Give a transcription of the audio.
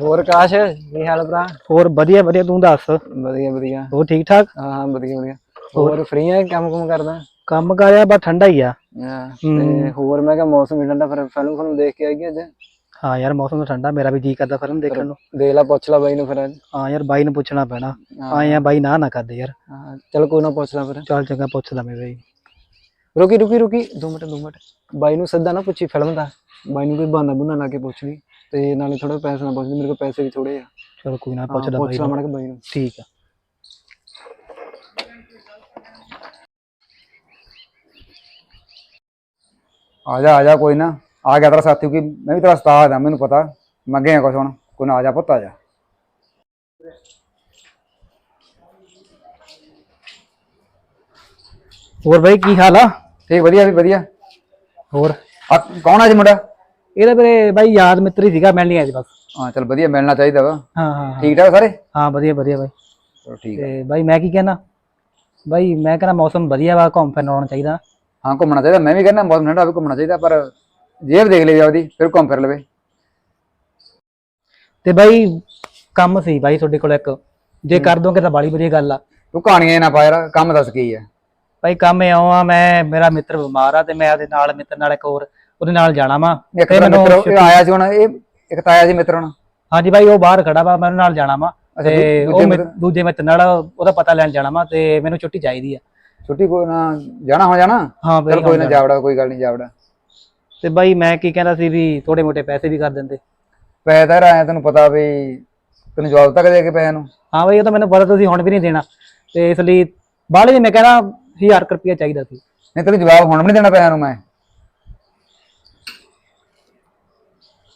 ਹੋਰ ਕਾਸ਼ ਕੀ ਹਾਲ ਭਰਾ? ਹੋਰ ਵਧੀਆ ਵਧੀਆ ਤੂੰ ਦੱਸ? ਵਧੀਆ ਵਧੀਆ। ਹੋਰ ਠੀਕ ਠਾਕ? ਹਾਂ ਹਾਂ ਵਧੀਆ ਵਧੀਆ। ਹੋਰ? ਫ੍ਰੀ ਆ ਕੰਮ ਕੁਮ ਕਰਦਾ? ਕੰਮ ਕਰਿਆ ਬਸ ਠੰਡਾ ਹੀ ਆ। ਹਾਂ, ਤੇ ਹੋਰ ਮੈਂ ਕਿਹਾ ਮੌਸਮ ਵੀ ਠੰਡਾ ਫਿਰ ਫਿਲਮ ਫਿਲਮ ਦੇਖ ਕੇ ਆਈਏ ਅੱਜ? ਹਾਂ ਯਾਰ ਮੌਸਮ ਤਾਂ ਠੰਡਾ ਮੇਰਾ ਵੀ ਜੀ ਕਰਦਾ ਫਿਲਮ ਦੇਖਣ ਨੂੰ। ਦੇਖ ਲਾ ਪੁੱਛ ਲਾ ਬਾਈ ਨੂੰ ਫਿਰ ਅੱਜ। ਹਾਂ ਯਾਰ ਬਾਈ ਨੂੰ ਪੁੱਛਣਾ ਪੈਣਾ। ਹਾਂ। ਆਏ ਆ ਬਾਈ ਨਾ ਨਾ ਕਰਦੇ ਯਾਰ। ਹਾਂ ਚਲ ਕੋਈ ਨਾ ਪੁੱਛ ਲਾ ਫਿਰ। ਚੱਲ ਚੰਗਾ ਪੁੱਛਦਾ ਮੈਂ ਬਾਈ। ਰੁਕੀ ਰੁਕੀ ਰੁਕੀ। ਦੋ ਮਿੰਟ ਦੋ ਮਿੰਟ। ਬਾਈ ਨੂੰ ਸਿੱਧਾ ਨਾ ਪੁੱਛੀ ਫਿਲਮ ਦਾ। ਬਾਈ ਨੂੰ ਕੋਈ ਬਹਾਨਾ ਬੁਨਾ ਲਾ ਕੇ ਪੁੱਛ ਲਈ। ਤੇ ਨਾਲੇ ਥੋੜਾ ਪੈਸਾ ਨਾ ਪੁੱਛ ਮੇਰੇ ਕੋਲ ਪੈਸੇ ਵੀ ਥੋੜੇ ਆ। ਚਲ ਕੋਈ ਨਾ ਪੁੱਛ ਬਾਈ ਲਾ ਨੂੰ। ਬਾਈ ਨੂੰ। ਠੀਕ ਆ। ਆ ਜਾ ਆ ਜਾ ਕੋਈ ਨਾ। ਆ ਗਿਆ ਤੇਰਾ ਸਾਥੀ ਕਿ ਮੈਂ ਵੀ ਤੇਰਾ ਉਸਤਾਦ ਆ ਮੈਨੂੰ ਪਤਾ। ਮੰਗੇ ਆ ਕੁਛ ਹੁਣ। ਕੋਈ ਨਾ ਆ ਜਾ ਪੁੱਤ ਆ ਜਾ। ਹੋਰ ਬਾਈ ਕੀ ਹਾਲ ਆ? ਠੀਕ ਵਧੀਆ ਵੀ ਵਧੀਆ। ਹੋਰ? ਆ ਕੌਣ ਆ ਜੀ ਮੁੰਡਾ? ਇਹਦਾ ਵੀਰੇ ਬਾਈ ਯਾਦ ਮਿੱਤਰ ਹੀ ਸੀਗਾ ਮਿਲਣ ਨਹੀਂ ਆਇਆ ਸੀ ਬਸ। ਹਾਂ ਚਲ ਵਧੀਆ ਮਿਲਣਾ ਚਾਹੀਦਾ ਵਾ। ਹਾਂ ਹਾਂ। ਠੀਕ ਠਾਕ ਸਾਰੇ? ਹਾਂ ਵਧੀਆ ਵਧੀਆ ਬਾਈ। ਚਲੋ ਠੀਕ ਆ। ਤੇ ਬਾਈ ਮੈਂ ਕੀ ਕਹਿਣਾ? ਬਾਈ ਮੈਂ ਕਹਿੰਦਾ ਮੌਸਮ ਵਧੀਆ ਵਾ ਘੁੰਮ ਫਿਰਨ ਆਉਣਾ ਚਾਹੀਦਾ। ਹਾਂ ਘੁੰਮਣਾ ਚਾਹੀਦਾ। ਮੈਂ ਵੀ ਕਹਿੰਦਾ ਮੌਸਮ ਠੰਡਾ ਵੀ ਘੁੰਮਣਾ ਚਾਹੀਦਾ ਪਰ ਜੇਬ ਦੇਖ ਲਈ ਆਪਦੀ ਫਿਰ ਘੁੰਮ ਫਿਰ ਲਵੇ। ਤੇ ਬਾਈ ਕੰਮ ਸੀ ਬਾਈ ਤੁਹਾਡੇ ਕੋਲ ਇੱਕ। ਜੇ ਕਰ ਦੋਗੇ ਤਾਂ ਬਾਲੀ ਵਧੀਆ ਗੱਲ ਆ। ਤੂੰ ਕਹਾਣੀਆਂ ਨਾ ਪਾ ਯਾਰ ਕੰਮ ਦੱਸ ਕੀ ਹੈ ਭਾਈ ਕੰਮ ਇਉਂ ਆ ਮੈਂ ਮੇਰਾ ਮਿੱਤਰ ਬਿਮਾਰ ਆ ਤੇ ਮੈਂ ਉਹਦੇ ਨਾਲ ਮਿੱਤਰ ਨਾਲ ਇੱਕ ਹੋਰ ਉਹਦੇ ਨਾਲ ਜਾਣਾ ਵਾ। ਇੱਕ ਤੇ ਮੈਨੂੰ ਮਿੱਤਰ ਇਹ ਆਇਆ ਸੀ ਹੁਣ ਇਹ ਇੱਕ ਤਾਂ ਆਇਆ ਸੀ ਮਿੱਤਰ ਹੁਣ। ਹਾਂਜੀ ਭਾਈ ਉਹ ਬਾਹਰ ਖੜਾ ਵਾ ਮੈਂ ਉਹਦੇ ਨਾਲ ਜਾਣਾ ਵਾ। ਅੱਛਾ, ਤੇ ਦੂ- ਉਹ ਦੂਜੇ ਮਿ- ਮਿੱਤਰ- ਦੂਜੇ ਮਿੱਤਰ ਨਾਲ ਉਹਦਾ ਪਤਾ ਲੈਣ ਜਾਣਾ ਵਾ ਤੇ ਮੈਨੂੰ ਛੁੱਟੀ ਚਾਹੀਦੀ ਆ। ਛੁੱਟੀ ਕੋਈ ਨਾ ਜਾਣਾ ਹੋ ਜਾਣਾ? ਹਾਂ ਚਲ ਕੋਈ ਨਾ ਜਾਵੜਾ ਕੋਈ ਗੱਲ ਨਹੀਂ ਜਾਵੜਾ। ਤੇ ਬਾਈ ਮੈਂ ਕੀ ਕਹਿੰਦਾ ਸੀ ਵੀ ਥੋੜੇ ਮੋਟੇ ਪੈਸੇ ਵੀ ਕਰ ਦਿੰਦੇ। ਪੈਸੇ ਤਾਂ ਆਇਆ ਤੈਨੂੰ ਪਤਾ ਵੀ ਤੈਨੂੰ ਜਵਾਬ ਤੱਕ ਦੇ ਕੇ ਪੈਸਿਆਂ ਨੂੰ। ਹਾਂ ਭਾਈ ਉਹ ਤਾਂ ਮੈਨੂੰ ਪਤਾ ਤੁਸੀਂ ਹੁਣ ਵੀ ਨਹੀਂ ਦੇਣਾ। ਤੇ ਇਸ ਲਈ ਬਾਹਲੇ ਦੀ ਮੈਂ ਕਹਿੰਦਾ 1000 ਰੁਪਇਆ ਚਾਹੀਦਾ ਸੀ। ਨਹੀਂ ਤੈਨੂੰ ਜਵਾਬ ਹੁਣ ਵੀ ਨਹੀਂ ਦੇਣਾ ਪੈਸਿਆਂ ਨੂੰ ਮੈਂ।